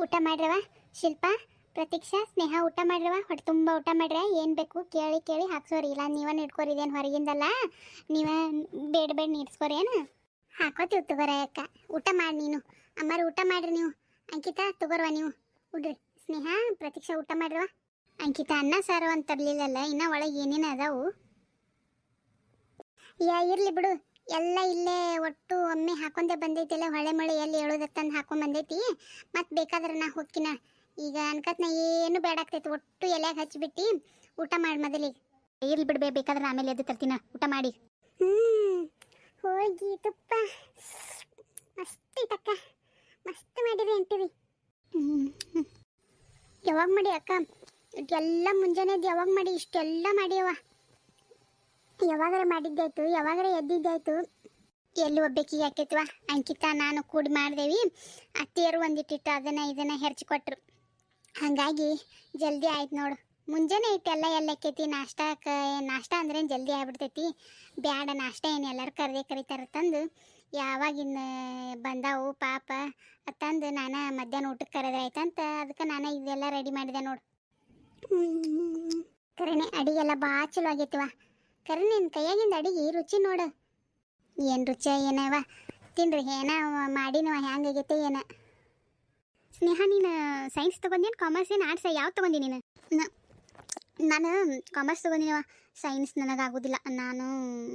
ಊಟ ಮಾಡ್ರವ ಶಿಲ್ಪ, ಪ್ರತೀಕ್ಷಾ, ಸ್ನೇಹ ಊಟ ಮಾಡ್ರವ ಹೊಟ್ಟೆ ತುಂಬ ಊಟ ಮಾಡ್ರೆ ಏನು ಬೇಕು ಕೇಳಿ ಕೇಳಿ ಹಾಕ್ಸೋರಿ. ಇಲ್ಲ ನೀವೇ ಇಟ್ಕೋರಿ ಇದೇನು ಹೊರಗಿಂದಲ್ಲ. ನೀವೇ ಬೇಡ ಬೇಡ ನೀಡ್ಸ್ಕೋರಿ, ಏನು? ಹಾಕೋತೀವಿ ತಗೋರ ಅಕ್ಕ. ಊಟ ಮಾಡಿ ನೀನು. ಅಮ್ಮಾರು ಊಟ ಮಾಡ್ರಿ ನೀವು. ಅಂಕಿತಾ, ತಗೋರ್ವ ನೀವು. ಉಡ್ರಿ. ಸ್ನೇಹ, ಪ್ರತೀಕ್ಷಾ ಊಟ ಮಾಡ್ರವ ಅಂಕಿತಾ, ಅನ್ನ, ಸಾರು ಅಂತ ತರ್ಲಿಲ್ಲಲ್ಲ ಇನ್ನ ಒಳಗೆ ಏನೇನು ಅದಾವು? ಯಾ, ಇರ್ಲಿ ಬಿಡು. ಎಲ್ಲ ಇಲ್ಲೇ ಒಟ್ಟು ಒಮ್ಮೆ ಹಾಕೊಂಡೆ ಬಂದೈತಿಲ್ಲ ಹೊಳೆ ಮಳೆ ಎಲ್ಲಿ ಹೇಳೋದತ್ತಂದು ಹಾಕೊಂಡ್ ಬಂದೈತಿ. ಮತ್ತೆ ಬೇಕಾದ್ರೆ ನಾ ಹೋಗ್ಕಿನ ಈಗ ಅನ್ಕತ್ ನಾ ಏನು ಬೇಡಾಗ್ತೈತಿ ಒಟ್ಟು ಎಲ್ಯಾಗ ಹಚ್ಬಿಟ್ಟು ಊಟ ಮಾಡಿ ಮೊದಲಿಗೆ ಇರ್ಲಿ ಬಿಡ್ಬೇ ಬೇಕಾದ್ರೆ ಆಮೇಲೆ ಎದ್ದು ತರ್ತೀನ ಊಟ ಮಾಡಿ. ಹ್ಞೂ ಹೋಗಿ ತುಪ್ಪ ಮಸ್ತ್ ಐತಕ್ಕ. ಮಸ್ತ್ ಮಾಡಿರಿ ಅಂತೀವಿ. ಯಾವಾಗ ಮಾಡಿ ಅಕ್ಕ? ಎಲ್ಲ ಮುಂಜಾನೆದ್ದು ಯಾವಾಗ ಮಾಡಿ? ಇಷ್ಟೆಲ್ಲ ಮಾಡ್ಯವ ಯಾವಾಗಾರ ಮಾಡಿದ್ದಾಯ್ತು, ಯಾವಾಗರ ಎದ್ದಿದ್ದಾಯ್ತು, ಎಲ್ಲಿ ಒಬ್ಬಾಕಿ ಹಾಕೈತಿವ ಅಂಕಿತ, ನಾನು ಕೂಡಿ ಮಾಡಿದೇವಿ. ಅತ್ತಿಯರು ಒಂದಿಟ್ಟಿಟ್ಟು ಅದನ್ನ ಇದನ್ನ ಹೆರ್ಚಿ ಕೊಟ್ರು ಹಾಗಾಗಿ ಜಲ್ದಿ ಆಯ್ತು ನೋಡು. ಮುಂಜಾನೆ ಇಟ್ಟೆಲ್ಲ ಎಲ್ಲ ಆಕೈತಿ? ನಾಷ್ಟಾಕ ನಾಷ್ಟ ಅಂದ್ರೆ ಜಲ್ದಿ ಆಗ್ಬಿಡ್ತೈತಿ. ಬ್ಯಾಡ, ನಾಷ್ಟ ಏನು ಎಲ್ಲರೂ ಕರೆದೇ ಕರಿತಾರ ತಂದು. ಯಾವಾಗಿನ ಬಂದಾವು ಪಾಪ. ತಂದು ನಾನು ಮಧ್ಯಾಹ್ನ ಊಟಕ್ಕೆ ಕರೆದಾಯ್ತಂತ ಅದಕ್ಕೆ ನಾನು ಇದೆಲ್ಲ ರೆಡಿ ಮಾಡಿದೆ ನೋಡು. ಕರೆನೆ, ಅಡಿಗೆಲ್ಲ ಭಾಳ ಚಲೋ ಆಗೈತಿವ. ಕರೆ ನಿನ್ನ ಕೈಯಾಗಿಂದ ಅಡಿಗೆ ರುಚಿ ನೋಡು. ಏನು ರುಚಿ ಏನವ? ತಿನ್ರಿ ಏನ? ಮಾಡಿನವ ಹ್ಯಾಂಗಾಗೈತೆ ಏನ? ಸ್ನೇಹ, ನೀನು ಸೈನ್ಸ್ ತೊಗೊಂದೇನು ಕಾಮರ್ಸ್ ಏನು ಆರ್ಟ್ಸ್ ಯಾವ್ದು ತೊಗೊಂಡಿ ನೀನು? ನಾನು ಕಾಮರ್ಸ್ ತೊಗೊಂಡಿನವ. ಸೈನ್ಸ್ ನನಗಾಗೋದಿಲ್ಲ. ನಾನು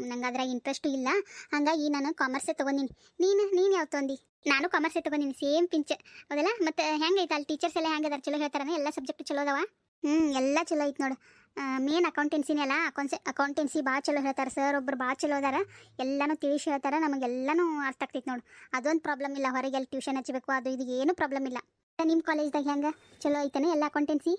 ನಂಗೆ ಅದ್ರಾಗ ಇಂಟ್ರೆಸ್ಟು ಇಲ್ಲ. ಹಾಗಾಗಿ ನಾನು ಕಾಮರ್ಸೇ ತೊಗೊಂಡಿನಿ. ನೀನು ನೀನು ಯಾವ ತೊಗೊಂಡಿ? ನಾನು ಕಾಮರ್ಸೇ ತೊಗೊಂಡಿನಿ. ಸೇಮ್ ಪಿಂಚ್ ಹೌದಲ್ಲ ಮತ್ತು ಹೆಂಗೈತೆ ಅಲ್ಲಿ ಟೀಚರ್ಸ್ ಎಲ್ಲ ಹೆಂಗೆ ಹೆಂಗದಾರ? ಚಲೋ ಹೇಳ್ತಾರನ? ಎಲ್ಲ ಸಬ್ಜೆಕ್ಟ್ ಚಲೋ ಅದಾವ? ಹ್ಞೂ ಎಲ್ಲ ಚಲೋ ಐತೆ ನೋಡು. ಮೇನ್ ಅಕೌಂಟೆನ್ಸಿನೇ ಅಲ್ಲ ಅಕೌನ್ಸೆ ಅಕೌಂಟೆನ್ಸಿ ಭಾಳ ಚಲೋ ಹೇಳ್ತಾರೆ. ಸರ್ ಒಬ್ರು ಭಾಳ ಚಲೋ ಅದಾರ. ಎಲ್ಲನೂ ತಿಳಿಸಿ ಹೇಳ್ತಾರೆ. ನಮಗೆಲ್ಲನೂ ಅರ್ಥ ಆಗ್ತೈತೆ ನೋಡು. ಅದೊಂದು ಪ್ರಾಬ್ಲಮ್ ಇಲ್ಲ. ಹೊರಗೆ ಎಲ್ಲಿ ಟ್ಯೂಷನ್ ಹಚ್ಚಬೇಕು ಅದು ಇದು ಏನು ಪ್ರಾಬ್ಲಮ್ ಇಲ್ಲ. ನಿಮ್ಮ ಕಾಲೇಜ್ದಾಗ ಹೆಂಗೆ? ಚಲೋ ಐತೇನೆ ಎಲ್ಲ ಅಕೌಂಟೆನ್ಸಿ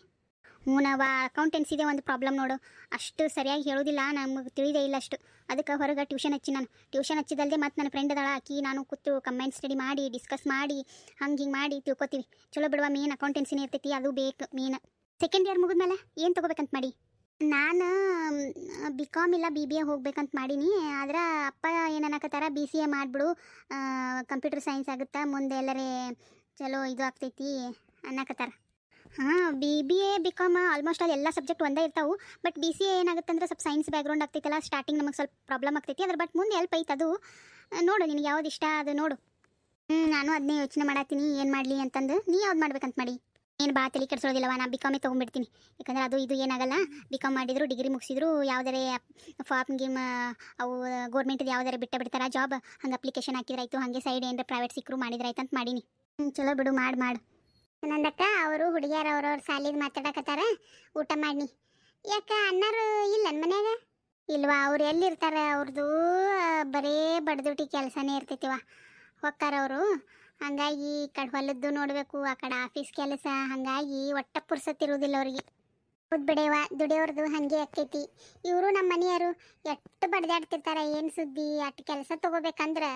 ಹ್ಞೂ ನಾವು ಅಕೌಂಟೆನ್ಸಿದೆ ಒಂದು ಪ್ರಾಬ್ಲಮ್ ನೋಡು. ಅಷ್ಟು ಸರಿಯಾಗಿ ಹೇಳೋದಿಲ್ಲ. ನಮಗೆ ತಿಳಿದೇ ಇಲ್ಲ ಅಷ್ಟು. ಅದಕ್ಕೆ ಹೊರಗೆ ಟ್ಯೂಷನ್ ಹಚ್ಚಿ ನಾನು. ಟ್ಯೂಷನ್ ಹಚ್ಚಿದಲ್ಲದೆ ಮತ್ತು ನನ್ನ ಫ್ರೆಂಡ್ ಅದಾಳ. ಆಕಿ, ನಾನು ಕೂತು ಕಂಬೈನ್ ಸ್ಟಡಿ ಮಾಡಿ ಡಿಸ್ಕಸ್ ಮಾಡಿ, ಹಂಗೆ ಹಿಂಗೆ ಮಾಡಿ ತಿಳ್ಕೊತೀವಿ. ಚಲೋ ಬಿಡುವ ಮೇನ್ ಅಕೌಂಟೆನ್ಸಿನೇ ಇರ್ತೈತಿ. ಅದು ಬೇಕು ಮೇನ್ ಸೆಕೆಂಡ್ ಇಯರ್ ಮುಗಿದ್ಮೇಲೆ ಏನು ತೊಗೋಬೇಕಂತ ಮಾಡಿ? ನಾನು ಬಿ ಕಾಮ್ ಇಲ್ಲ ಬಿ ಬಿ ಎ ಹೋಗ್ಬೇಕಂತ ಮಾಡೀನಿ. ಆದ್ರೆ ಅಪ್ಪ ಏನನ್ನಕತ್ತಾರ ಬಿ ಸಿ ಎ ಮಾಡಿಬಿಡು. ಕಂಪ್ಯೂಟರ್ ಸೈನ್ಸ್ ಆಗುತ್ತಾ, ಮುಂದೆ ಎಲ್ಲರೇ ಚಲೋ ಇದು ಆಗ್ತೈತಿ ಅನ್ನಕತ್ತಾರ. ಹಾಂ B B A B com almost ಅಲ್ಲಿ ಎಲ್ಲ ಸಬ್ಜೆಕ್ಟ್ ಒಂದೇ ಇರ್ತಾವೆ. ಬಟ್ ಬಿ ಸಿ ಎ ಏನಾಗುತ್ತೆ ಅಂದ್ರೆ ಸ್ವಲ್ಪ ಸೈನ್ಸ್ ಬ್ಯಾಕ್ಗ್ರೌಂಡ್ ಆಗ್ತೈತಲ್ಲ ಸ್ಟಾರ್ಟಿಂಗ್ ನಮಗೆ ಸ್ವಲ್ಪ ಪ್ರಾಬ್ಲಮ್ ಆಗ್ತೈತಿ. ಅದ್ರ ಬಟ್ ಮುಂದೆ ಹೆಲ್ಪ್ ಐತೆ ಅದು. ನೋಡು, ನಿನಗೆ ಯಾವ್ದು ಇಷ್ಟ ಅದು ನೋಡು. ಹ್ಞೂ ನಾನು ಅದನ್ನೇ ಯೋಚನೆ ಮಾಡತ್ತೀನಿ ಏನು ಮಾಡಲಿ ಅಂತಂದು. ನೀ ಯಾವ್ದು ಮಾಡ್ಬೇಕಂತ ಮಾಡಿ? ಏನು ಬಾ ತಲೆ ಕೆಡಿಸೋದಿಲ್ಲವ, ನಾ ಬಿ ಕಾಮೇ ತೊಗೊಂಡ್ಬಿಡ್ತೀನಿ. ಯಾಕಂದ್ರೆ ಅದು ಇದು ಏನಾಗಲ್ಲ ಬಿ ಕಾಮ್ ಮಾಡಿದ್ರು, ಡಿಗ್ರಿ ಮುಗಿಸಿದ್ರು, ಯಾವುದಾರೆ ಫಾರ್ಮ್ ಗೇಮ್, ಅವು ಗೌರ್ಮೆಂಟ್ದು ಯಾವ್ದಾರ ಬಿಟ್ಟ ಬಿಡ್ತಾರೆ ಜಾಬ್ ಹಂಗೆ ಅಪ್ಲಿಕೇಶನ್ ಹಾಕಿದ್ರಾಯ್ತು, ಹಾಗೆ ಸೈಡ್ ಏನಾರ ಪ್ರೈವೇಟ್ ಸಿಕ್ಕರು ಮಾಡಿದ್ರಾಯ್ತು ಅಂತ ಮಾಡೀನಿ ಚಲೋ ಬಿಡು, ಮಾಡಿ, ಮಾಡು. ನಂದಕ್ಕ, ಅವರು ಹುಡುಗಿಯರು, ಅವ್ರವ್ರ ಸಾಲಿದ ಮಾತಾಡಕತ್ತಾರ, ಊಟ ಮಾಡಿ ಯಾಕ ಅನ್ನಾರು ಇಲ್ಲ ಮನ್ಯಾಗ? ಇಲ್ವಾ, ಅವ್ರು ಎಲ್ಲಿರ್ತಾರೆ ಅವ್ರದ್ದು ಬರೇ ಬಡ್ದುಟಿ ಕೆಲಸನೇ ಇರ್ತೈತಿವ ಹೊಕ್ಕಾರ ಅವರು ಹಂಗಾಗಿ ಈ ಕಡೆ ಹೊಲದ್ದು ನೋಡಬೇಕು, ಆ ಕಡೆ ಆಫೀಸ್ ಕೆಲಸ, ಹಂಗಾಗಿ ಒಟ್ಟ ಪುರ್ಸತ್ತಿರುವುದಿಲ್ಲ ಅವ್ರಿಗೆ. ಹೌದ್ ಬಿಡೆವ ದುಡಿಯವ್ರದ್ದು ಹಂಗೆ ಆಕೈತಿ. ಇವರು ನಮ್ಮ ಮನೆಯವರು ಎಷ್ಟು ಬಡ್ದಾಡ್ತಿರ್ತಾರ, ಏನು ಸುದ್ದಿ ಅಷ್ಟು ಕೆಲಸ ತಗೋಬೇಕಂದ್ರೆ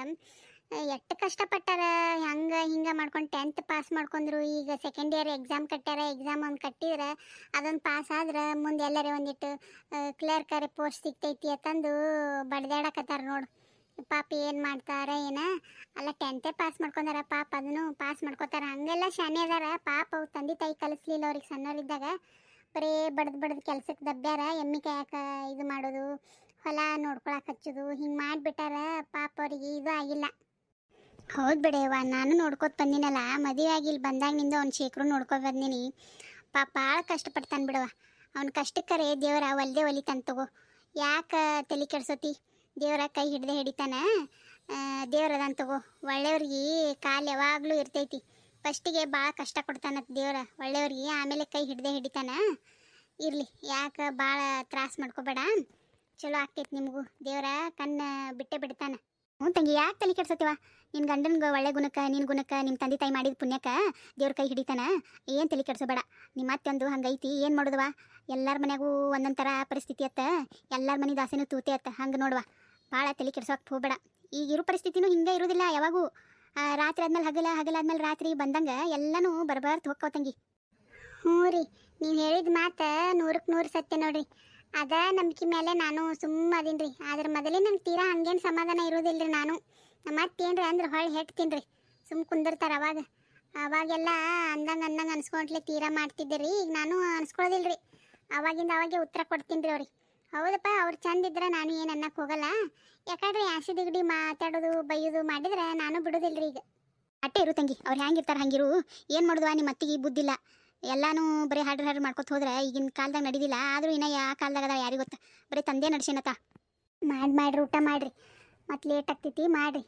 ಎಷ್ಟು ಕಷ್ಟಪಟ್ಟಾರ, ಹಂಗೆ ಹಿಂಗೆ ಮಾಡ್ಕೊಂಡು ಟೆಂತ್ ಪಾಸ್ ಮಾಡ್ಕೊಂಡ್ರು, ಈಗ ಸೆಕೆಂಡ್ ಇಯರ್ ಎಕ್ಸಾಮ್ ಕಟ್ಟಾರ ಎಕ್ಸಾಮ್ ಒಂದು ಕಟ್ಟಿದ್ರೆ, ಅದೊಂದು ಪಾಸ್ ಆದ್ರೆ ಮುಂದೆ ಎಲ್ಲರೇ ಒಂದಿಟ್ಟು ಕ್ಲರ್ಕರ್ ಪೋಸ್ಟ್ ಸಿಗ್ತೈತಿ ಅಂತಂದು ಬಡ್ದಾಡಕತ್ತಾರ ನೋಡು. ಪಾಪ ಏನು ಮಾಡ್ತಾರ ಏನ? ಅಲ್ಲ ಟೆಂತೇ ಪಾಸ್ ಮಾಡ್ಕೊಂಡಾರ ಪಾಪ ಅದನ್ನು ಪಾಸ್ ಮಾಡ್ಕೋತಾರ. ಹಂಗೆಲ್ಲ ಶಾನೆ ಅದಾರ. ಪಾಪ ಅವ್ರ ತಂದೆ ತಾಯಿ ಕಲಿಸ್ಲಿಲ್ಲ ಅವ್ರಿಗೆ ಸಣ್ಣವರಿದ್ದಾಗ. ಬರೀ ಬಡ್ದು ಬಡ್ದು ಕೆಲ್ಸಕ್ಕೆ ದಬ್ಬ್ಯಾರ. ಎಮ್ಮಿ ಕಾಯಕ ಇದು ಮಾಡೋದು, ಹೊಲ ನೋಡ್ಕೊಳಕ್ಕೆ ಹಚ್ಚೋದು, ಹಿಂಗೆ ಮಾಡಿಬಿಟ್ಟಾರ. ಪಾಪ ಅವ್ರಿಗೆ ಇದು ಆಗಿಲ್ಲ. ಹೌದು ಬಿಡೆವ್ವ, ನಾನು ನೋಡ್ಕೊತ ಬಂದಿನಲ್ಲ. ಮದುವೆ ಆಗಿ ಇಲ್ಲಿ ಬಂದಾಗಿನಿಂದ ಅವ್ನ ಶೇಖರು ನೋಡ್ಕೊತ ಬಂದಿನಿ. ಪಾಪ ಭಾಳ ಕಷ್ಟಪಡ್ತಾನೆ ಬಿಡವ ಅವ್ನ ಕಷ್ಟಕ್ಕರೆ ದೇವರ ಒಲ್ದೆ ಒಲಿತಾನೆ ತಗೋ. ಯಾಕೆ ತಲೆ ಕೆಡ್ಸೋತಿ? ದೇವರ ಕೈ ಹಿಡ್ದೆ ಹಿಡಿತಾನ? ದೇವ್ರದಾನ್ ತಗೋ. ಒಳ್ಳೆಯವ್ರಿಗೆ ಕಾಲು ಯಾವಾಗಲೂ ಇರ್ತೈತಿ. ಫಸ್ಟಿಗೆ ಭಾಳ ಕಷ್ಟ ಕೊಡ್ತಾನ ದೇವ್ರ. ಒಳ್ಳೆಯವ್ರಿಗೆ ಆಮೇಲೆ ಕೈ ಹಿಡ್ದೆ ಹಿಡಿತಾನ? ಇರಲಿ, ಯಾಕೆ ಭಾಳ ತ್ರಾಸ ಮಾಡ್ಕೋಬೇಡ. ಚಲೋ ಆಗ್ತೈತಿ ನಿಮಗೂ. ದೇವ್ರ ಕಣ್ಣ ಬಿಟ್ಟೆ ಬಿಡ್ತಾನೆ. ಹ್ಞೂ ತಂಗಿ, ಯಾಕೆ ತಲೆ ಕೆಡ್ಸತ್ತೀವ? ನಿನ್ನ ಗಂಡನ್ಗೆ ಒಳ್ಳೆ ಗುಣಕ್ಕೆ ನಿನ್ನ ಗುಣಕ್ಕೆ ನಿಮ್ಮ ತಂದೆ ತಾಯಿ ಮಾಡಿದ ಪುಣ್ಯಕ್ಕೆ ದೇವ್ರ ಕೈ ಹಿಡಿತಾನ? ಏನು ತಲೆ ಕೆಡ್ಸಬೇಡ. ನಿಮ್ಮ ಅತ್ತಂದು ಹಂಗೈತಿ, ಏನು ಮಾಡೋದವ? ಎಲ್ಲರ ಮನೆಗೂ ಒಂದೊಂದು ಥರ ಪರಿಸ್ಥಿತಿ ಅತ್ತ. ಎಲ್ಲರ ಮನೆ ದಾಸೆನೂ ತೂತೆ ಅತ್ತ. ಹಂಗೆ ನೋಡುವ. ಭಾಳ ತಲೆ ಕೆಡ್ಸೋಕೆ ಹೋಗ್ಬೇಡ. ಈಗ ಇರೋ ಪರಿಸ್ಥಿತಿನೂ ಹಿಂಗೆ ಇರೋದಿಲ್ಲ ಯಾವಾಗೂ. ರಾತ್ರಿ ಆದ್ಮೇಲೆ ಹಗಲ ಹಗಲ ಆದ್ಮೇಲೆ ರಾತ್ರಿ ಬಂದಂಗೆ ಎಲ್ಲನೂ ಬರಬಾರ್ದು ಹೋಗ್ಕೋ ತಂಗಿ. ಹ್ಞೂ ರೀ, ನೀವು ಹೇಳಿದ ಮಾತು ನೂರಕ್ಕೆ ನೂರು ಸತ್ಯ ನೋಡ್ರಿ. ಅದ ನಂಬಿಕೆ ಮೇಲೆ ನಾನು ಸುಮ್ಮ ಅದೀನಿ ರೀ ಆದ್ರೆ ಮೊದಲೇ ನಂಗೆ ತೀರಾ ಹಂಗೇನು ಸಮಾಧಾನ ಇರೋದಿಲ್ಲ ರೀ ನಾನು. ನಮ್ಮ ಅತ್ತೆ ಏನ್ರಿ ಅಂದ್ರೆ ಹೊಳ್ಳಿ ಹೆಟ್ತೀನಿ ತಿನ್ರಿ. ಸುಮ್ ಕುಂದಿರ್ತಾರ ಅವಾಗ. ಅವಾಗೆಲ್ಲ ಅಂದಂಗೆ ಅಂದಂಗೆ ಅನ್ಸ್ಕೊಂಡ್ಲಿ ತೀರಾ ಮಾಡ್ತಿದ್ದೀರಿ ಈಗ ನಾನು ಅನ್ಸ್ಕೊಳ್ಳೋದಿಲ್ರಿ ಅವಾಗಿಂದ ಅವಾಗೆ ಉತ್ತರ ಕೊಡ್ತೀನಿ ರೀ ಅವ್ರಿಗೆ. ಹೌದಪ್ಪ, ಅವ್ರು ಚಂದ ಇದ್ರೆ ನಾನು ಏನು ಅನ್ನಕ್ಕೆ ಹೋಗಲ್ಲ. ಯಾಕಂದ್ರೆ ಆಸೆ ದಿಗಡಿ ಮಾತಾಡೋದು, ಬೈಯೋದು ಮಾಡಿದ್ರೆ ನಾನು ಬಿಡೋದಿಲ್ರಿ ಈಗ. ಅಟ್ಟೆ ಇರು ತಂಗಿ, ಅವ್ರು ಹೆಂಗಿರ್ತಾರೆ ಹಂಗಿರು. ಏನು ಮಾಡುದ್ವಾ ನಿಮ್ಮ ಅತ್ತಿಗೆ ಬುದ್ಧಿಲ್ಲ ಎಲ್ಲಾನು ಬರೀ ಹಾಡ್ರ್ ಹಾಡ್ರ್ ಮಾಡ್ಕೊತ ಹೋದ್ರೆ ಈಗಿನ ಕಾಲ್ದಾಗ ನಡೀದಿಲ್ಲ. ಆದ್ರೂ ಇನ್ನ ಯಾ ಕಾಲ್ದಾಗ ಅದ ಯಾರಿಗೆ ಗೊತ್ತ? ಬರೀ ತಂದೆ ನಡ್ಸಿನತ ಮಾಡಿ, ಮಾಡ್ರಿ, ಊಟ ಮಾಡ್ರಿ. ಮತ್ತೆ ಲೇಟ್ ಆಗ್ತೈತಿ, ಮಾಡ್ರಿ.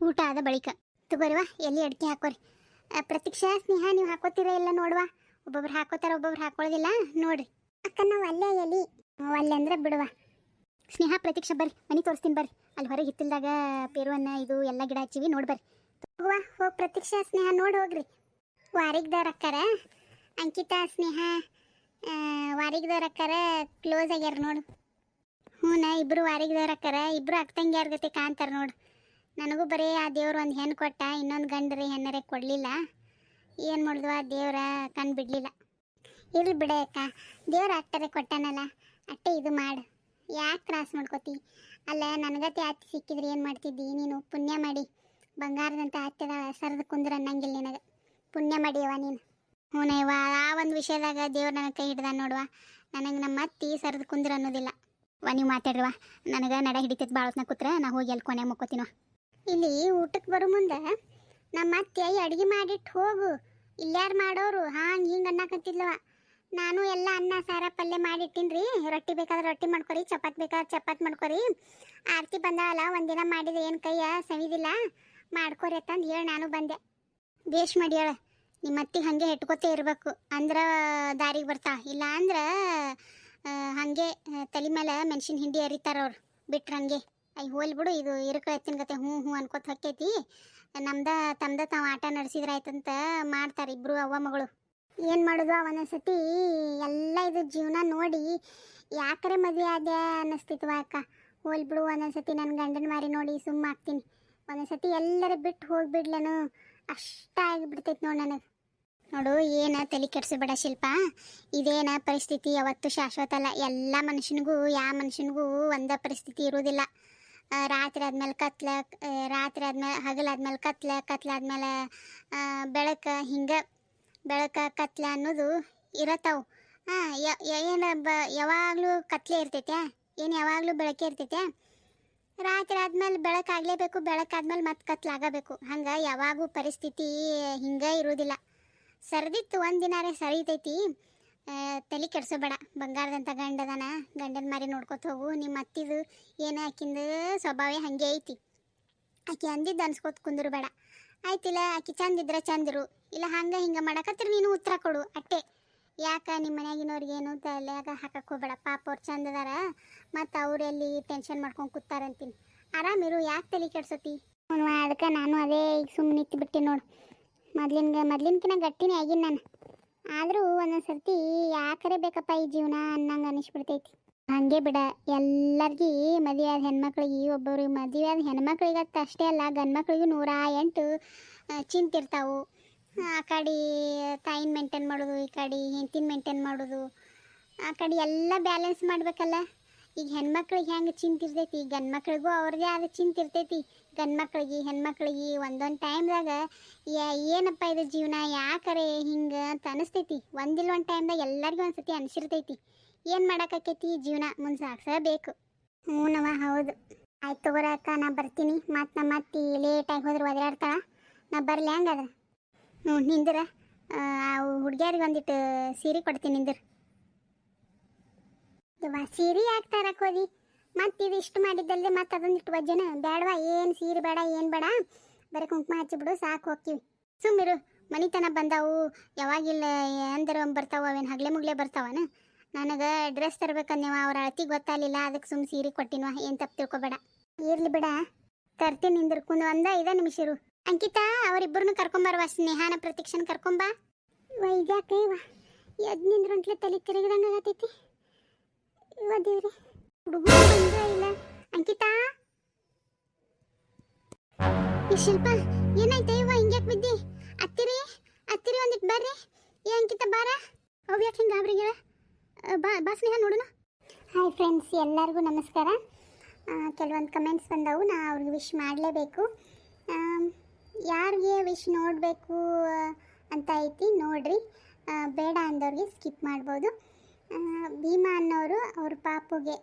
ಊಟ ಆದ ಬಳಿಕ, ತಗೋರಿವಾ, ಎಲ್ಲಿ ಅಡಿಕೆ ಹಾಕೋರಿ. ಪ್ರತೀಕ್ಷಾ ಸ್ನೇಹ, ನೀವು ಹಾಕೋತೀರ ಎಲ್ಲ ನೋಡುವ? ಒಬ್ಬೊಬ್ರು ಹಾಕೋತಾರ, ಒಬ್ಬೊಬ್ರು ಹಾಕೊಳ್ಳೋದಿಲ್ಲ ನೋಡ್ರಿ. ಅಕ್ಕ, ನಾವು ಅಲ್ಲೇ ಎಲ್ಲಿ? ಅಲ್ಲೇ ಅಂದ್ರೆ ಬಿಡುವ. ಸ್ನೇಹ ಪ್ರತೀಕ್ಷಾ ಬರ್ರಿ, ಮನೆ ತೋರಿಸ್ತೀನಿ ಬರ್ರಿ. ಅಲ್ಲಿ ಹೊರಗೆ ಹಿತ್ತಲ್ದಾಗ ಪೇರುವನ್ನ, ಇದು, ಎಲ್ಲ ಗಿಡ ಹಚ್ಚಿವಿ, ನೋಡಿ ಬರ್ರಿ. ಹೋಗಿ ಪ್ರತೀಕ್ಷಾ ಸ್ನೇಹ, ನೋಡಿ ಹೋಗ್ರಿ. ವಾರಿಗ್ದವ್ರು ಅಕ್ಕಾರ, ಅಂಕಿತಾ ಸ್ನೇಹ ವಾರಿಗ್ದವ್ರ ಅಕ್ಕಾರ ಕ್ಲೋಸ್ ಆಗ್ಯಾರ ನೋಡು. ಹ್ಞೂ ನಾ, ಇಬ್ರು ವಾರಿಗ್ದವ್ರ ಇಬ್ಬರು ಇಬ್ರು ಅಕ್ಕಂಗ್ಯಾರ ಗತೆ ಕಾಣ್ತಾರ ನೋಡು. ನನಗೂ ಬರೀ ಆ ದೇವ್ರು ಒಂದು ಹೆಣ್ಣು ಕೊಟ್ಟ, ಇನ್ನೊಂದು ಗಂಡರಿ ಹೆಣ್ಣರೇ ಕೊಡಲಿಲ್ಲ. ಏನು ಮಾಡಿದ್ವ ದೇವ್ರ ಕಣ್ಣು ಬಿಡಲಿಲ್ಲ. ಇರ್ಲಿ ಬಿಡ ಅಕ್ಕ. ದೇವ್ರ ಅಟ್ಟರೆ ಕೊಟ್ಟನಲ್ಲ, ಅಟ್ಟೆ ಇದು ಮಾಡು. ಯಾಕೆ ತ್ರಾಸು ಮಾಡ್ಕೋತಿ? ಅಲ್ಲ, ನನಗತಿ ಅತ್ತಿ ಸಿಕ್ಕಿದ್ರೆ ಏನು ಮಾಡ್ತಿದ್ದಿ? ನೀನು ಪುಣ್ಯ ಮಾಡಿ. ಬಂಗಾರದಂತ ಹತ್ತಿದ ಸರದ ಕುಂದ್ರ ಅನ್ನಂಗಿಲ್ಲ ನಿನಗೆ. ಪುಣ್ಯ ಮಾಡಿಯವ ನೀನು. ಹ್ಞೂನವ್ವ ಆ ಒಂದು ವಿಷಯದಾಗ ದೇವ್ರು ನನ್ನ ಕೈ ಹಿಡ್ದ ನೋಡುವ. ನನಗೆ ನಮ್ಮ ಅತ್ತಿ ಸರದ ಕುಂದ್ರ ಅನ್ನೋದಿಲ್ಲ. ವಾ, ನೀವು ಮಾತಾಡ್ರವ ನನಗೆ ನಡ ಹಿಡಿತೈತೆ ಬಾಳತ್ನ ಕೂತ್ರೆ, ನಾ ಹೋಗಿ ಎಲ್ಲಿ ಕೊನೆ ಮುಕ್ಕೋತೀನೋ. ಇಲ್ಲಿ ಊಟಕ್ಕೆ ಬರೋ ಮುಂದೆ ನಮ್ಮ ಅತ್ತೆ ಅಡುಗೆ ಮಾಡಿಟ್ಟು ಹೋಗು. ಇಲ್ಲ್ಯಾರು ಮಾಡೋರು, ಹಾಂಗೆ ಹಿಂಗೆ ಅನ್ನಕತ್ತಿದ್ಲವ ನಾನು ಎಲ್ಲ ಅನ್ನ, ಸಾರ, ಪಲ್ಯ ಮಾಡಿಟ್ಟಿನ್ರಿ. ರೊಟ್ಟಿ ಬೇಕಾದ್ರೆ ರೊಟ್ಟಿ ಮಾಡ್ಕೊರಿ, ಚಪಾತಿ ಬೇಕಾದ್ರೆ ಚಪಾತಿ ಮಾಡ್ಕೊರಿ. ಆರತಿ ಬಂದಾವಲ್ಲ ಒಂದಿನ ಮಾಡಿದ್ರೆ ಏನು ಕೈಯ ಸವಿದಿಲ್ಲ. ಮಾಡ್ಕೊರಿ ಅಂತಂದು ಹೇಳಿ ನಾನು ಬಂದೆ. ಭೇಷ್ ಮಾಡಿ ಹೇಳ. ನಿಮ್ಮ ಅತ್ತಿಗೆ ಹಾಗೆ ಹೆಟ್ಕೋತೇ ಇರಬೇಕು. ಅಂದ್ರೆ ದಾರಿಗೆ ಬರ್ತಾ ಇಲ್ಲ ಅಂದ್ರೆ ಹಾಗೆ ತಲೆ ಮೇಲೆ ಮೆಣಸಿನ ಹಿಂಡಿ ಅರಿತಾರ ಅವ್ರು. ಬಿಟ್ರೆ ಹಂಗೆ. ಅಯ್ಯ ಹೋಲ್ ಬಿಡು, ಇದು ಇರುಕ ಎತ್ತಿನ ಗತೆ, ಹ್ಞೂ ಹ್ಞೂ ಅನ್ಕೋತ ಹೊಕ್ಕೈತಿ. ನಮ್ದ, ತಮ್ದ ತಾವು ಆಟ ನಡೆಸಿದ್ರೆ ಆಯ್ತಂತ ಮಾಡ್ತಾರೆ ಇಬ್ರು ಅವ್ವ ಮಗಳು. ಏನು ಮಾಡೋದು ಒಂದೊಂದ್ಸತಿ ಎಲ್ಲ ಇದು ಜೀವನ ನೋಡಿ ಯಾಕರೆ ಮದುವೆ ಆದ್ಯ ಅನ್ನಿಸ್ತಿತ್ತು ಅಕ್ಕ. ಹೋಲ್ ಬಿಡು ಒಂದೊಂದ್ಸತಿ ನನ್ನ ಗಂಡನ ಮಾರಿ ನೋಡಿ ಸುಮ್ಮ ಆಗ್ತೀನಿ ಒಂದೊಂದ್ಸತಿ ಎಲ್ಲರೂ ಬಿಟ್ಟು ಹೋಗ್ಬಿಡ್ಲೇನು. ಅಷ್ಟ ಆಗಿಬಿಡ್ತೈತಿ ನೋಡಿ ನನಗೆ. ನೋಡು ಏನ ತಲೆ ಕೆಡಿಸ್ಬೇಡ ಶಿಲ್ಪ. ಇದೇನ ಪರಿಸ್ಥಿತಿ ಯಾವತ್ತು ಶಾಶ್ವತ ಅಲ್ಲ. ಎಲ್ಲ ಮನುಷ್ಯನಿಗೂ ಯಾವ ಮನುಷ್ಯನಿಗೂ ಒಂದೇ ಪರಿಸ್ಥಿತಿ ಇರುವುದಿಲ್ಲ ಆ, ರಾತ್ರಿ ಆದ್ಮೇಲೆ ಕತ್ಲ ರಾತ್ರಿ ಆದ್ಮೇಲೆ ಹಗಲಾದ್ಮೇಲೆ ಕತ್ಲ ಕತ್ಲಾದ್ಮೇಲೆ ಬೆಳಕ ಹಿಂಗೆ ಬೆಳಕ ಕತ್ಲ ಅನ್ನೋದು ಇರತ್ತವು ಹಾಂ ಏನು ಬ ಯಾವಾಗಲೂ ಕತ್ಲೆ ಇರ್ತೈತೆ ಏನು ಯಾವಾಗಲೂ ಬೆಳಕೆ ಇರ್ತೈತೆ ರಾತ್ರಿ ಆದ್ಮೇಲೆ ಬೆಳಕಾಗಲೇಬೇಕು ಬೆಳಕಾದ್ಮೇಲೆ ಮತ್ತೆ ಕತ್ಲಾಗಬೇಕು ಹಂಗೆ ಯಾವಾಗೂ ಪರಿಸ್ಥಿತಿ ಹಿಂಗೆ ಇರೋದಿಲ್ಲ. ಸರ್ದಿತ್ತು ಒಂದಿನಾರೆ ಸರಿತೈತಿ. ತಲೆ ಕೆಡ್ಸೋಬೇಡ ಬಂಗಾರದಂಥ ಗಂಡದನ, ಗಂಡನ ಮಾರಿ ನೋಡ್ಕೊತ ಹೋಗು. ನಿಮ್ಮ ಅತ್ತಿದು ಏನು ಆಕಿಂದ ಸ್ವಭಾವ ಹಾಗೆ ಐತಿ. ಆಕೆ ಅಂದಿದ್ದು ಅನ್ಸ್ಕೊತ ಕುಂದ್ರು ಬೇಡ. ಆಯ್ತಿಲ್ಲ, ಆಕೆ ಚಂದಿದ್ರೆ ಚಂದಿರು. ಇಲ್ಲ, ಹಂಗೆ ಹಿಂಗೆ ಮಾಡಕತ್ತಿರ ನೀನು ಉತ್ತರ ಕೊಡು, ಅಟ್ಟೆ. ಯಾಕ ನಿಮ್ಮ ಮನ್ಯಾಗಿನವ್ರಿಗೆ ಏನು ತಲೆಯಾಗ ಹಾಕಕ್ಕೆ ಹೋಗ್ಬೇಡ. ಪಾಪ ಅವ್ರು ಚಂದದಾರ ಮತ್ತು ಅವರೆಲ್ಲಿ ಟೆನ್ಷನ್ ಮಾಡ್ಕೊಂಡು ಕೂತಾರಂತೀನಿ. ಆರಾಮಿರು ಯಾಕೆ ತಲೆ ಕೆಡ್ಸತಿ? ಅದಕ್ಕೆ ನಾನು ಅದೇ ಈಗ ಸುಮ್ಮನೆ ನಿಂತು ಬಿಟ್ಟೆ ನೋಡು. ಮೊದ್ಲಿನ ಮೊದ್ಲಿನ್ಕಿನ ಗಟ್ಟಿನೇ ಆಗಿನ ನಾನು. ಆದರೂ ಒಂದೊಂದು ಸರ್ತಿ ಯಾಕರೆ ಬೇಕಪ್ಪ ಈ ಜೀವನ ಅನ್ನಂಗೆ ಅನಿಸ್ಬಿಡ್ತೈತಿ. ಹಂಗೆ ಬಿಡ, ಎಲ್ಲರಿಗೂ ಮದುವೆ ಆದ ಹೆಣ್ಮಕ್ಳಿಗೆ, ಒಬ್ಬೊಬ್ರಿಗೆ ಮದುವೆ ಆದ ಹೆಣ್ಮಕ್ಳಿಗತ್ತ ಅಷ್ಟೇ ಅಲ್ಲ, ಗಂಡ್ಮಕ್ಳಿಗೂ ನೂರ ಎಂಟು ಚಿಂತೆ ಚಿಂತಿರ್ತಾವು ಆ ಕಡೆ ತಾಯಿನ ಮೇಂಟೈನ್ ಮಾಡೋದು, ಈ ಕಡೆ ಹೆಂಡತಿನ ಮೇಂಟೈನ್ ಮಾಡೋದು. ಆ ಕಡೆ ಎಲ್ಲ ಬ್ಯಾಲೆನ್ಸ್ ಮಾಡ್ಬೇಕಲ್ಲ. ಈಗ ಹೆಣ್ಮಕ್ಳಿಗೆ ಹೆಂಗೆ ಚಿಂತಿರ್ತೈತಿ ಗಂಡ್ಮಕ್ಳಿಗೂ ಅವ್ರದ್ದೇ ಆದ ಚಿಂತಿರ್ತೈತಿ ಗಂಡ್ಮಕ್ಳಿಗೆ, ಹೆಣ್ಮಕ್ಳಿಗೆ ಒಂದೊಂದು ಟೈಮ್ದಾಗ ಏನಪ್ಪ ಇದು ಜೀವನ? ಯಾಕರೆ ಹಿಂಗೆ ಅಂತ ಅನಿಸ್ತೈತಿ. ಒಂದಿಲ್ಲ ಒಂದು ಟೈಮ್ದಾಗ ಎಲ್ಲರಿಗೂ ಒಂದ್ಸತಿ ಅನಿಸಿರ್ತೈತಿ. ಏನು ಮಾಡೋಕ್ಕಾಕೈತಿ ಜೀವನ? ಮುಂದೆ ಸಾಕ್ಸಬೇಕು ಹ್ಞೂನವ ಹೌದು. ಆಯ್ತು ತಗೋರ ಅಕ್ಕ, ನಾ ಬರ್ತೀನಿ. ಮತ್ತು ನಮ್ಮ ಅತ್ತಿ ಲೇಟಾಗಿ ಹೋದ್ರೆ ಒದರಾಡ್ತಾಳ. ನಾ ಬರಲಿ ಹಂಗಾದ್ರೆ. ಹ್ಞೂ ನಿಂದ್ರ ಹುಡುಗಿಯರಿಗೆ ಒಂದಿಟ್ಟು ಸೀರೆ ಕೊಡ್ತೀನಿ ನಿಂದ್ರ. ಯವ್ವ ಸೀರೆ ಯಾಕೆ ತರಕ್ಕೆ ಹೋದಿ? ಮತ್ತೆ ಇದು ಇಷ್ಟು ಮಾಡಿದ್ದಲ್ಲದೆ ಮತ್ತೆ ಇಟ್ಟು ವಜ್ಜನ ಬೇಡವಾ ಏನು ಸೀರೆ ಬೇಡ, ಏನು ಬೇಡ. ಬರೀ ಕುಂಕುಮ ಹಚ್ಚಿಬಿಡು ಸಾಕು, ಹೋಗ್ತೀವಿ. ಸುಮ್ಮಿರು ಮನಿತನ ಬಂದಾವು. ಯಾವಾಗಿಲ್ಲ ಅಂದ್ರೆ ಬರ್ತಾವ, ಅವೇನು ಹಗ್ಲೆ ಮುಗ್ಲೆ ಬರ್ತಾವನ? ನನಗೆ ಡ್ರೆಸ್ ತರ್ಬೇಕನ್ಯವ, ಅವ್ರ ಅಳತಿ ಗೊತ್ತಾಗಲಿಲ್ಲ ಅದಕ್ಕೆ ಸುಮ್ಮ ಸೀರೆ ಕೊಟ್ಟಿನ್ವ, ಏನು ತಪ್ಪು ತಿಳ್ಕೊಬೇಡ. ಇರ್ಲಿ ಬಿಡ, ತರ್ತೀನಿ ಕುಂದು ಒಂದ, ಐದು ನಿಮಿಷರು ಅಂಕಿತಾ ಅವರಿಬ್ಬರನ್ನು ಕರ್ಕೊಂಬರ್ವ ಸ್ನೇಹಾನ ಪ್ರತೀಕ್ಷನ್ ಕರ್ಕೊಂಬಾ ಇದ್ಯಾಕೆ ಎದ್ ನಿಂದ್ರಂಟ್ಲೆ ತಲೆ ತಿರುಗಿದಂಗೆ ಆಗತೈತಿ. ಇವ ದೇವ್ರಿ ಹುಡುಗರು ಬಂದ್ರ ಇಲ್ಲ. ಅಂಕಿತಾ? ಈ ಶಿಲ್ಪ, ಏನಾಯ್ತಾ ಇವ? ಹಿಂಗ್ಯಾಕ್ ಬಿದ್ದಿ? ಅತ್ತಿರಿ ಅತ್ತಿರಿ ಒಂದಿಟ್ ಬರ್ರಿ. ಏ ಅಂಕಿತ, ಬಾರ. ಅವ್ ಯಾಕೆ ಹಿಂಗೆ ಅವ್ರಿಗೆ ಬಾ ಬಾ ಸ್ನೇಹ ನೋಡೋಣ ಹಾಯ್ ಫ್ರೆಂಡ್ಸ್, ಎಲ್ಲರಿಗೂ ನಮಸ್ಕಾರ. ಕೆಲವೊಂದು ಕಮೆಂಟ್ಸ್ ಬಂದವು, ನಾ ಅವ್ರಿಗೆ ವಿಶ್ ಮಾಡಲೇಬೇಕು. ಯಾರಿಗೆ ವಿಶ್ ನೋಡಬೇಕು ಅಂತ ಐತಿ, ನೋಡ್ರಿ. ಬೇಡ ಅಂದವ್ರಿಗೆ ಸ್ಕಿಪ್ ಮಾಡ್ಬೋದು. ಭೀಮಾ ಅನ್ನೋರು ಅವ್ರ ಪಾಪುಗೆ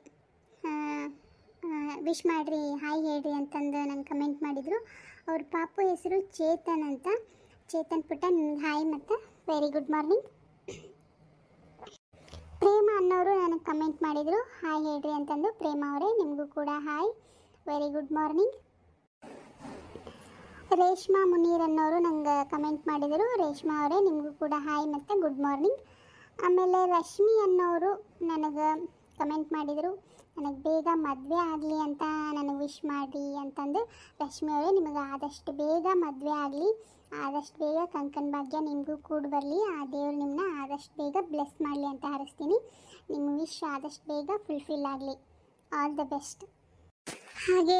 ವಿಶ್ ಮಾಡಿರಿ ಹಾಯ್ ಹೇಳ್ರಿ ಅಂತಂದು ನಂಗೆ ಕಮೆಂಟ್ ಮಾಡಿದರು. ಅವ್ರ ಪಾಪು ಹೆಸರು ಚೇತನ್ ಅಂತ. ಚೇತನ್ ಪುಟ್ಟ, ನಿಮ್ಗೆ ಹಾಯ್ ಮತ್ತು ವೆರಿ ಗುಡ್ ಮಾರ್ನಿಂಗ್ ಪ್ರೇಮ ಅನ್ನೋರು ನನಗೆ ಕಮೆಂಟ್ ಮಾಡಿದರು. ಹಾಯ್ ಹೇಳ್ರಿ ಅಂತಂದು ಪ್ರೇಮ ಅವರೇ, ನಿಮಗೂ ಕೂಡ hi very good morning Reshma Munir ಅನ್ನೋರು ನಂಗೆ ಕಮೆಂಟ್ ಮಾಡಿದರು. ರೇಷ್ಮಾ ಅವರೇ, ನಿಮಗೂ ಕೂಡ ಹಾಯ್ ಮತ್ತು ಗುಡ್ ಮಾರ್ನಿಂಗ್ ಆಮೇಲೆ ರಶ್ಮಿ ಅನ್ನೋರು ನನಗೆ ಕಮೆಂಟ್ ಮಾಡಿದರು. ನನಗೆ ಬೇಗ ಮದುವೆ ಆಗಲಿ ಅಂತ ನನಗೆ ವಿಶ್ ಮಾಡಿ ಅಂತಂದು ರಶ್ಮಿ ಅವರೇ, ನಿಮಗೆ ಆದಷ್ಟು ಬೇಗ ಮದುವೆ ಆಗಲಿ. ಆದಷ್ಟು ಬೇಗ ಕಂಕನ್ ಭಾಗ್ಯ ನಿಮಗೂ ಕೂಡ ಬರಲಿ. ಆ ದೇವ್ರು ನಿಮ್ಮನ್ನ ಆದಷ್ಟು ಬೇಗ ಬ್ಲೆಸ್ ಮಾಡಲಿ ಅಂತ ಹಾರಿಸ್ತೀನಿ. ನಿಮ್ಮ ವಿಶ್ ಆದಷ್ಟು ಬೇಗ ಫುಲ್ಫಿಲ್ ಆಗಲಿ. ಆಲ್ ದ ಬೆಸ್ಟ್ ಹಾಗೆ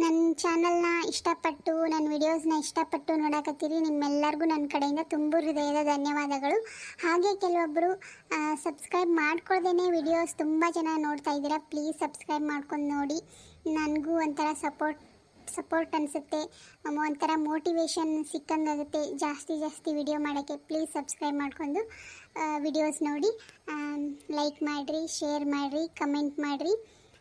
ನನ್ನ ಚಾನಲ್ನ ಇಷ್ಟಪಟ್ಟು ನನ್ನ ವಿಡಿಯೋಸ್ನ ಇಷ್ಟಪಟ್ಟು ನೋಡಕತ್ತೀರಿ. ನಿಮ್ಮೆಲ್ಲರಿಗೂ ನನ್ನ ಕಡೆಯಿಂದ ತುಂಬ ಹೃದಯದ ಧನ್ಯವಾದಗಳು. ಹಾಗೆ ಕೆಲವೊಬ್ಬರು ಸಬ್ಸ್ಕ್ರೈಬ್ ಮಾಡ್ಕೊಳ್ದೇ ವಿಡಿಯೋಸ್ ತುಂಬ ಜನ ನೋಡ್ತಾ ಇದ್ದೀರಾ. ಪ್ಲೀಸ್ ಸಬ್ಸ್ಕ್ರೈಬ್ ಮಾಡ್ಕೊಂಡು ನೋಡಿ. ನನಗೂ ಒಂಥರ ಸಪೋರ್ಟ್ ಸಪೋರ್ಟ್ ಅನಿಸುತ್ತೆ. ಒಂಥರ ಮೋಟಿವೇಶನ್ ಸಿಕ್ಕಂಗಾಗುತ್ತೆ. ಜಾಸ್ತಿ ಜಾಸ್ತಿ ವಿಡಿಯೋ ಮಾಡೋಕ್ಕೆ ಪ್ಲೀಸ್ ಸಬ್ಸ್ಕ್ರೈಬ್ ಮಾಡ್ಕೊಂಡು ವಿಡಿಯೋಸ್ ನೋಡಿ. ಲೈಕ್ ಮಾಡಿರಿ ಶೇರ್ ಮಾಡಿರಿ ಕಮೆಂಟ್ ಮಾಡಿರಿ.